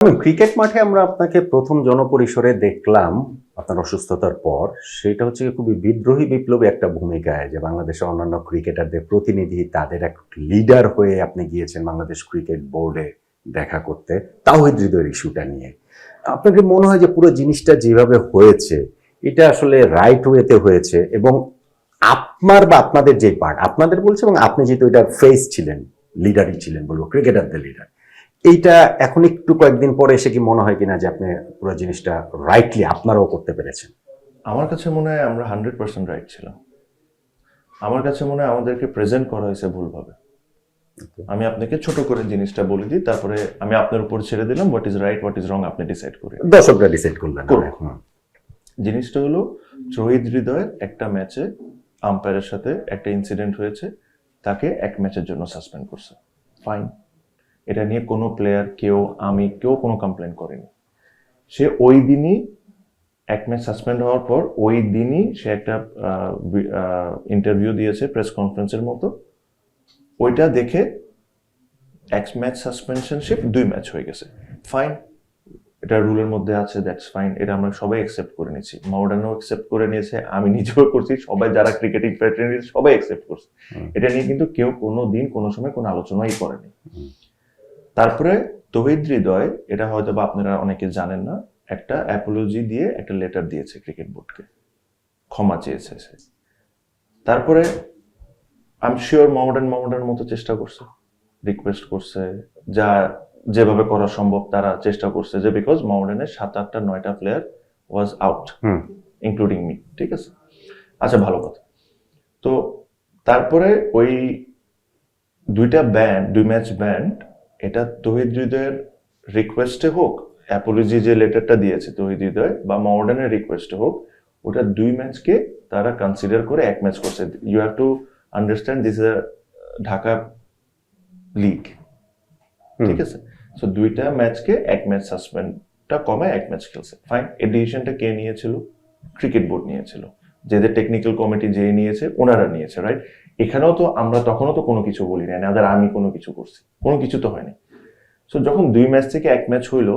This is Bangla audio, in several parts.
ক্রিকেট মাঠে আমরা আপনাকে প্রথম জনপরিসরে দেখলাম আপনার অসুস্থতার পর। সেটা হচ্ছে খুবই বিদ্রোহী, বিপ্লবী একটা ভূমিকায় যে বাংলাদেশের অন্যান্য ক্রিকেটারদের প্রতিনিধি, তাদের এক লিডার হয়ে আপনি গিয়েছেন বাংলাদেশ ক্রিকেট বোর্ডে দেখা করতে, তাওহিদ হৃদয়ের ইস্যুটা নিয়ে। আপনাকে মনে হয় যে পুরো জিনিসটা যেভাবে হয়েছে, এটা আসলে রাইট ওয়েতে হয়েছে? এবং আপনার বা আপনাদের যে পার্ট আপনাদের বলছে এবং আপনি যেহেতু এটা ফেস ছিলেন লিডারই ছিলেন বলব ক্রিকেটারদের লিডার এইটা এখন একটু কয়েকদিন পরে এসে কি মনে হয় কিনা যে আপনি পুরো জিনিসটা রাইটলি আপনারাও করতে পেরেছেন? আমার কাছে মনে হয় আমরা হান্ড্রেড পার্সেন্ট রাইট ছিলাম। আমার কাছে মনে হয় আমাদেরকে প্রেজেন্ট করা হয়েছে ভুলভাবে। আমি আপনাকে ছোট করে জিনিসটা বলে দিই তারপরে আমি আপনার উপর ছেড়ে দিলাম what is right what is wrong আপনি ডিসাইড করে দর্শকরা ডিসাইড করলেন জিনিসটা হলো শহীদ হৃদয়ের একটা ম্যাচে আম্পায়ারের সাথে একটা ইনসিডেন্ট হয়েছে তাকে এক ম্যাচের জন্য সাসপেন্ড করছে। ফাইন এটা নিয়ে কোনো প্লেয়ার কেউ আমি কেউ কোনো কমপ্লেন করেনি। সে ওই দিনই এক ম্যাচ সাসপেন্ড হওয়ার পর ওই দিনই সে একটা ইন্টারভিউ দিয়েছে প্রেস কনফারেন্সের মতো। ওইটা দেখে এক ম্যাচ সাসপেনশনশিপ দুই ম্যাচ হয়ে গেছে। ফাইন এটা রুলের মধ্যে আছে দ্যাটস ফাইন এটা আমরা সবাই অ্যাকসেপ্ট করে নিয়েছি। মডার্নও অ্যাকসেপ্ট করে নিয়েছে আমি নিজেও করছি সবাই যারা ক্রিকেটিং ফ্রেটার্নিটি সবাই অ্যাকসেপ্ট করছে। এটা নিয়ে কিন্তু কেউ কোনো দিন কোনো সময় কোনো আলোচনাই করেনি। তারপরে তহিদ হৃদয় এটা হয়তো বা আপনারা অনেকে জানেন না একটা অ্যাপোলজি দিয়ে একটা লেটার দিয়েছে ক্রিকেট বোর্ডকে ক্ষমা চেয়েছে সে। তারপরে আমি শিওর মডার্ন মডার্ন মতো চেষ্টা করছে। রিকোয়েস্ট করছে যা যেভাবে করা সম্ভব তারা চেষ্টা করছে যে বিকজ মডার্নের সাত আটটা নয়টা player was out including me ঠিক আছে? আচ্ছা ভালো কথা। তো তারপরে ওই দুইটা ব্যান্ড দুই ম্যাচ ব্যান্ড এটা তহিদ হৃদয়ের রিকোয়েস্টে হোক অ্যাপোলজি যে লেটারটা দিয়েছে তহিদ হৃদয় বা মডার্নের রিকোয়েস্টে হোক ওটা দুই ম্যাচকে তারা কনসিডার করে এক ম্যাচ করছে। You have to understand this is Dhaka league ঠিক আছে? সো দুইটা ম্যাচকে এক ম্যাচ সাসপেন্ডটা কমায় এক ম্যাচ খেলছে। ফাইন এই ডিসিশনটা কে নিয়েছিল? ক্রিকেট বোর্ড নিয়েছিল। যেদের টেকনিক্যাল কমিটি যে নিয়েছে ওনারা নিয়েছে রাইট এখানেও তো আমরা তখনও তো কোনো কিছু বলি না আদার আমি কোনো কিছু করছি। কোনো কিছু তো হয়নি। সো যখন দুই ম্যাচ থেকে এক ম্যাচ হইল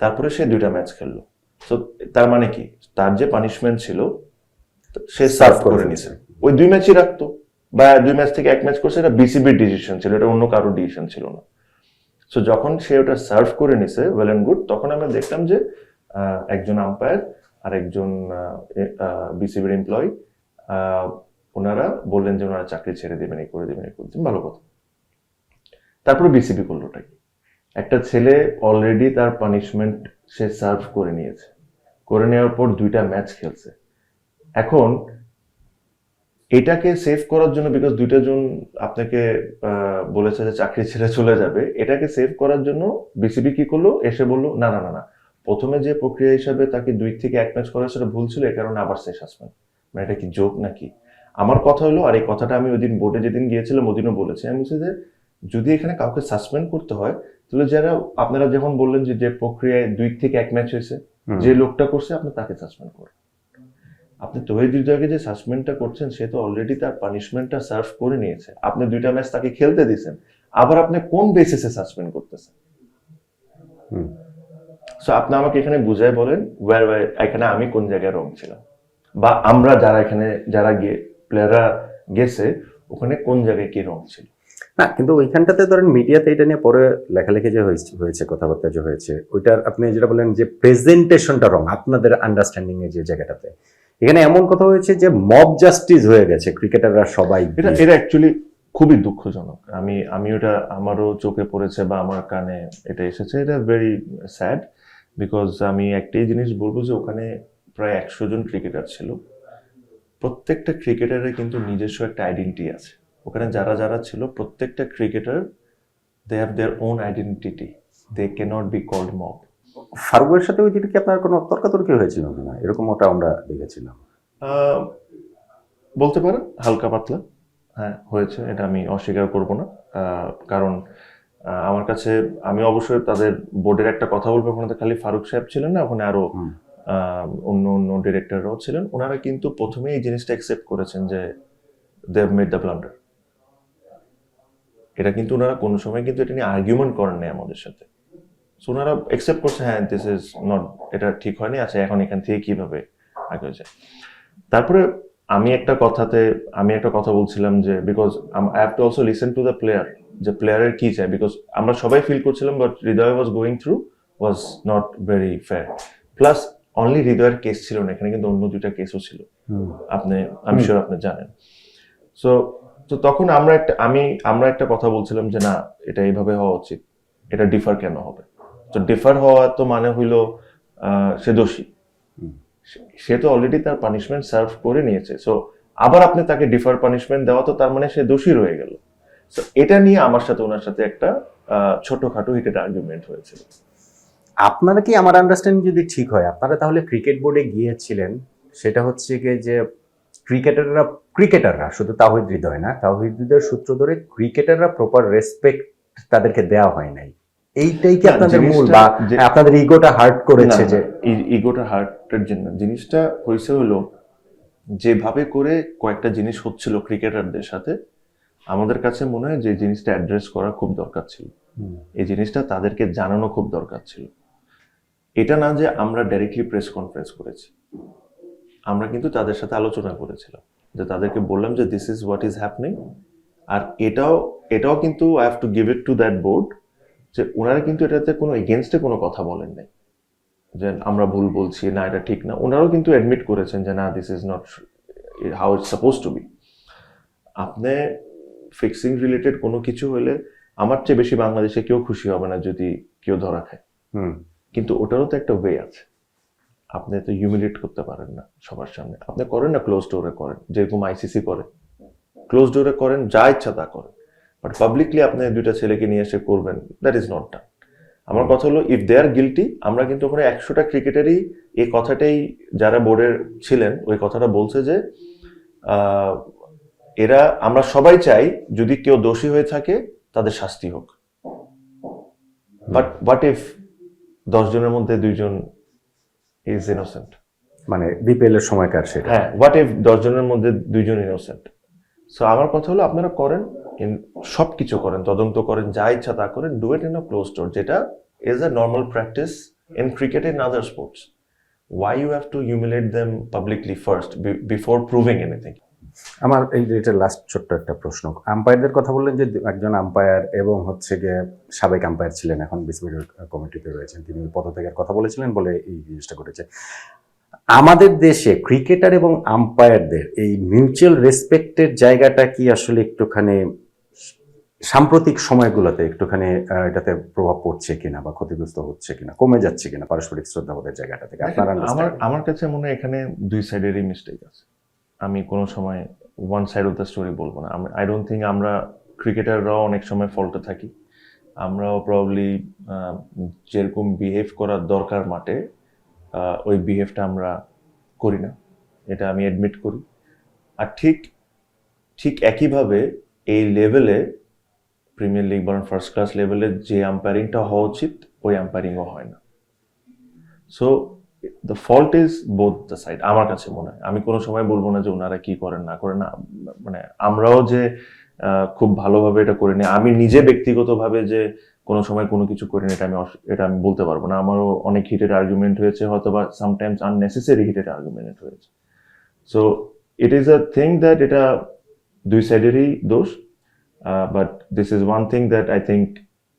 তারপরে সে দুইটা ম্যাচ খেললো। সো তার মানে কি? তার যে পানিশমেন্ট ছিল সে সার্ভ করে নিছে। ওই দুই ম্যাচই রাখতো। বা দুই ম্যাচ থেকে এক ম্যাচ করছে এটা বিসিবির ডিসিশন ছিল এটা অন্য কারোর ডিসিশন ছিল না। সো যখন সে ওটা সার্ভ করে নিছে ওয়েল অ্যান্ড গুড তখন আমরা দেখলাম যে একজন আম্পায়ার আর একজন বিসিবির এমপ্লয়ি ওনারা বললেন যে ওনারা চাকরি ছেড়ে দেবেন এই করে দেবেন এই করে দেবেন, ভালো কথা। তারপরে বিসিবি করলোটা কি একটা ছেলে অলরেডি তার পানিশমেন্ট সে সার্ভ করে নিয়েছে। করে নেওয়ার পর দুইটা ম্যাচ খেলছে। এখন এটাকে সেভ করার জন্য বিকজ দুইটা জন আপনাকে বলেছে যে চাকরি ছেড়ে চলে যাবে, এটাকে সেভ করার জন্য বিসিবি কি করল? এসে বলল, না না না না। প্রথমে যে প্রক্রিয়া হিসাবে তাকে দুই থেকে এক ম্যাচ করা সেটা ভুল ছিল, এ কারণে আবার সে সাসপেন্ড মানে এটা কি জোক নাকি? আমার কথা হলো আর এই কথাটা আমি ওই দিন বোর্ডে যেদিন গিয়েছিলাম ওদিনও বলেছি। আমি বলছি যে যদি এখানে কাউকে সাসপেন্ড করতে হয় তাহলে যারা আপনারা যখন বললেন যে যে প্রক্রিয়ায় দুই থেকে এক ম্যাচ হয়েছে যে লোকটা করছে আপনি তাকে সাসপেন্ড করুন। আপনি তহিদ হৃদয়কে যে সাসপেন্ডটা করছেন সে তো অলরেডি তার পানিশমেন্টটা সার্ভ করে নিয়েছে। আপনি দুইটা ম্যাচ তাকে খেলতে দিয়েছেন। আবার আপনি কোন বেসিসে সাসপেন্ড করতেছেন। সো আপনি আমাকে এখানে বুঝাই বলেন ওয়ার এখানে আমি কোন জায়গায় রং ছিলাম? বা আমরা যারা এখানে যারা গিয়ে প্লেয়াররা গেছে ওখানে কোন জায়গায় কি রং ছিল? না কিন্তু ওইখানটাতে ধরেন মিডিয়াতে এটা নিয়ে পরে লেখালেখি যে হয়েছে হয়েছে কথাবার্তা যে হয়েছে ওইটার আপনি যেটা বলেন যে প্রেজেন্টেশনটা রং আপনাদের আন্ডারস্ট্যান্ডিং এর যে জায়গাটাতে। এখানে এমন কথা হয়েছে যে মব জাস্টিস হয়ে গেছে ক্রিকেটাররা সবাই এটা এটা অ্যাকচুয়ালি খুবই দুঃখজনক। আমি আমি ওটা আমারও চোখে পড়েছে বা আমার কানে এটা এসেছে। এটা ভেরি স্যাড বিকজ আমি একটাই জিনিস বলব যে ওখানে প্রায় একশো জন ক্রিকেটার ছিল। প্রত্যেকটা ক্রিকেটারের কিন্তু নিজস্ব একটা আইডেন্টি আছে। ওখানে যারা যারা ছিল প্রত্যেকটা cricketer they have their own identity they cannot be called mob ফারুকের সাথে ওই দিনকে আপনার কোনো তর্কাতর্কি হয়েছিল কিনা? এরকম ওটা আমরা দেখেছিলাম। বলতে পারেন হালকা পাতলা। হ্যাঁ হয়েছে এটা আমি অস্বীকার করব না। কারণ আমার কাছে আমি অবশ্যই তাদের বোর্ডের একটা কথা বলব ওখানে তো খালি ফারুক সাহেব ছিলেন না ওখানে আরও অন্য অন্য ডিরেক্টররাও ছিলেন। ওনারা কিন্তু প্রথমেই এই জিনিসটা অ্যাকসেপ্ট করেছেন যে দে মেড দ্য ব্লান্ডার এটা কিন্তু ওনারা কোনো সময় কিন্তু এটা নিয়ে আর্গুমেন্ট করেন নাই আমাদের সাথে। সো ওনারা অ্যাকসেপ্ট করছে হ্যাঁ দিস ইজ নট এটা ঠিক হয়নি আচ্ছা এখন এখান থেকে কীভাবে আগে যায়? তারপরে আমি একটা কথাতে, আমি একটা কথা বলছিলাম যে because I have to also listen to the player যে প্লেয়ারের কি চাই বিকজ আমরা সবাই ফিল করছিলাম but Hriday was going through was not very fair plus only হৃদয়ের কেস ছিল না এখানে কিন্তু অন্য দুইটা কেসও ছিল। আপনি আমি শিওর আপনি জানেন। সো তো তখন আমরা একটা আমি আমরা একটা কথা বলছিলাম যে না এটা এইভাবে হওয়া উচিত। এটা ডিফার কেন হবে? তো ডিফার হওয়া তো মানে হইল সে দোষী। সে- সে তো অলরেডি তার পানিশমেন্ট সার্ভ করে নিয়েছে। সো আবার আপনি তাকে ডিফার পানিশমেন্ট দেওয়া তো তার মানে সে দোষী রয়ে গেল। তো এটা নিয়ে আমার সাথে ওনার সাথে একটা আহ, ছোটখাটো হিটেড আর্গুমেন্ট হয়েছিল। আপনারা কি আমার আন্ডারস্ট্যান্ডিং যদি ঠিক হয় আপনারা তাহলে ক্রিকেট বোর্ডে গিয়েছিলেন সেটা হচ্ছে গিয়ে যে ক্রিকেটাররা ক্রিকেটাররা শুধু তাহিদ হৃদয় না তাহিদ হৃদয়ের সূত্র ধরে ক্রিকেটাররা প্রপার রেসপেক্ট তাদেরকে দেওয়া হয় নাই। এইটাই কি আপনাদের মূল বা আপনাদের ইগোটা হার্ট করেছে যে? ইগোটা হার্টের জন্য। জিনিসটা হয়েছে হলো যেভাবে করে কয়েকটা জিনিস হচ্ছিল ক্রিকেটারদের সাথে আমাদের কাছে মনে হয় যে জিনিসটা অ্যাড্রেস করা খুব দরকার ছিল। এই জিনিসটা তাদেরকে জানানো খুব দরকার ছিল। এটা না যে আমরা ডাইরেক্টলি প্রেস কনফারেন্স করেছি। আমরা কিন্তু তাদের সাথে আলোচনা করেছিলাম। যে তাদেরকে বললাম যে this is what is happening আর এটাও এটাও কিন্তু I have to give it to that board যে ওনারা কিন্তু এটাতে কোনো এগেনস্টে কোনো কথা বলেন নাই। যে আমরা ভুল বলছি না এটা ঠিক না। ওনারাও কিন্তু অ্যাডমিট করেছেন যে না this is not how it's suppose to be আপনি ফিক্সিং রিলেটেড কোনো কিছু হলে আমার চেয়ে বেশি বাংলাদেশে কেউ খুশি হবে না যদি কেউ ধরা খায়। হুম, কিন্তু ওটারও তো একটা ওয়ে আছে। আপনি তো হিউমিলেট করতে পারেন না সবার সামনে। আপনি করেন না ক্লোজ ডোরে করেন। যেরকম আইসিসি করে। ক্লোজ ডোরে করেন, যা ইচ্ছা তা করেন। বাট পাবলিকলি আপনি দুইটা ছেলেকে নিয়ে এসে করবেন দ্যাট ইজ নট ডান আমার কথা হলো ইফ দে আর গিলটি আমরা কিন্তু ওখানে একশোটা ক্রিকেটারই এই কথাটাই যারা বোর্ডের ছিলেন, ওই কথাটা বলছে যে এরা, আমরা সবাই চাই যদি কেউ দোষী হয়ে থাকে, তাদের শাস্তি হোক। বাট হোয়াট ইফ দশ জনের মধ্যে দুইজন ইজ ইনোসেন্ট মানে বিপিএল এর সময়কার সেটা। হ্যাঁ হোয়াট ইফ দশ জনের মধ্যে দুইজন ইনোসেন্ট সো আমার কথা হলো আপনারা করেন সব কিছু করেন তদন্ত করেন যা ইচ্ছা তা করেন do it in a close door যেটা is a normal practice in cricket in other sports why you have to humiliate them publicly first before proving anything আমার এই এটা লাস্ট ছোট্ট একটা প্রশ্ন। আম্পায়ারদের কথা বললেন যে একজন আম্পায়ার এবং হচ্ছে গিয়ে সাবেক আম্পায়ার ছিলেন এখন বিসিবি কমিটিতে রয়েছেন। তিনি পদত্যাগের কথা বলেছিলেন বলে এই জিনিসটা ঘটেছে। আমাদের দেশে ক্রিকেটার এবং আম্পায়ারদের এই মিউচুয়াল রেসপেক্টের জায়গাটা কি আসলে একটুখানি সাম্প্রতিক সময়গুলোতে একটুখানি এটাতে প্রভাব পড়ছে কিনা বা ক্ষতিগ্রস্ত হচ্ছে কিনা কমে যাচ্ছে কিনা পারস্পরিক শ্রদ্ধাবোধের জায়গাটা থেকে? আপনার আমার আমার কাছে মনে হয় এখানে দুই সাইডেরই মিস্টেক আছে। আমি কোনো সময় one side of the story বলব না। আই ডোন্ট থিঙ্ক আমরা ক্রিকেটাররাও অনেক সময় ফল্টে থাকি। আমরাও প্রবলি যেরকম বিহেভ করার দরকার মাঠে ওই বিহেভটা আমরা করি না। এটা আমি অ্যাডমিট করি। আর ঠিক ঠিক একইভাবে এই লেভেলে প্রিমিয়ার লিগ বরং ফার্স্ট ক্লাস লেভেলে যে আম্পায়ারিংটা হওয়া উচিত, ওই আম্পায়ারিংও হয় না। So the fault is both the side আমার কাছে মনে হয়। আমি কোনো সময় বলব না যে ওনারা কি করেন, না করেন, না মানে আমরাও যে খুব ভালোভাবে এটা করিনি, আমি নিজে ব্যক্তিগতভাবে যে কোনো সময় কোনো কিছু করিনি, এটা আমি এটা আমি বলতে পারব না। আমারও অনেক হিটেড আর্গুমেন্ট হয়েছে হয়তো বা সামটাইমস আননেসেসারি হিটেড আর্গুমেন্ট হয়েছে। So it is a thing that এটা দুই সাইডেরই দোষ but this is one thing that I think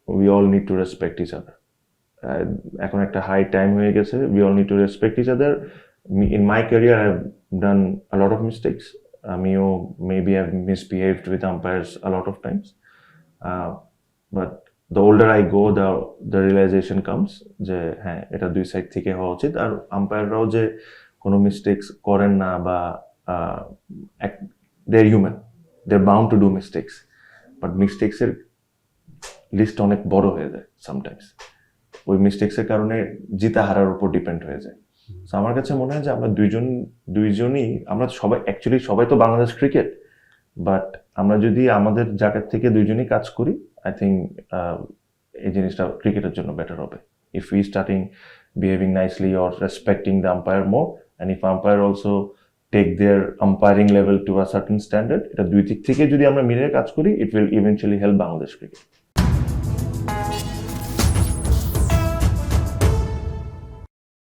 we all need to respect each other এখন একটা হাই টাইম হয়ে গেছে। We all need to respect each other in my career I have done a lot of mistakes আমিও maybe have misbehaved with umpires a lot of times but the older I go the the realization comes যে হ্যাঁ এটা দুই সাইড থেকে হওয়া উচিত। আর আম্পায়াররাও যে কোনো মিস্টেক্স করেন না বা they human they bound to do mistakes but মিস্টেক্সের list অনেক বড় হয়ে যায় সামটাইমস ওই মিস্টেক্সের কারণে জিতা হারার উপর ডিপেন্ড হয়ে যায়। তো আমার কাছে মনে হয় যে আমরা দুইজন, দুইজনই, আমরা সবাই অ্যাকচুয়ালি সবাই তো বাংলাদেশ ক্রিকেট বাট আমরা যদি আমাদের জায়গা থেকে দুইজনই কাজ করি আই থিঙ্ক এই জিনিসটা ক্রিকেটের জন্য বেটার হবে। If we starting behaving nicely or respecting the umpire more and if umpire also take their umpiring level to a certain standard এটা দুই দিক থেকে যদি আমরা মিলে কাজ করি it will eventually help Bangladesh cricket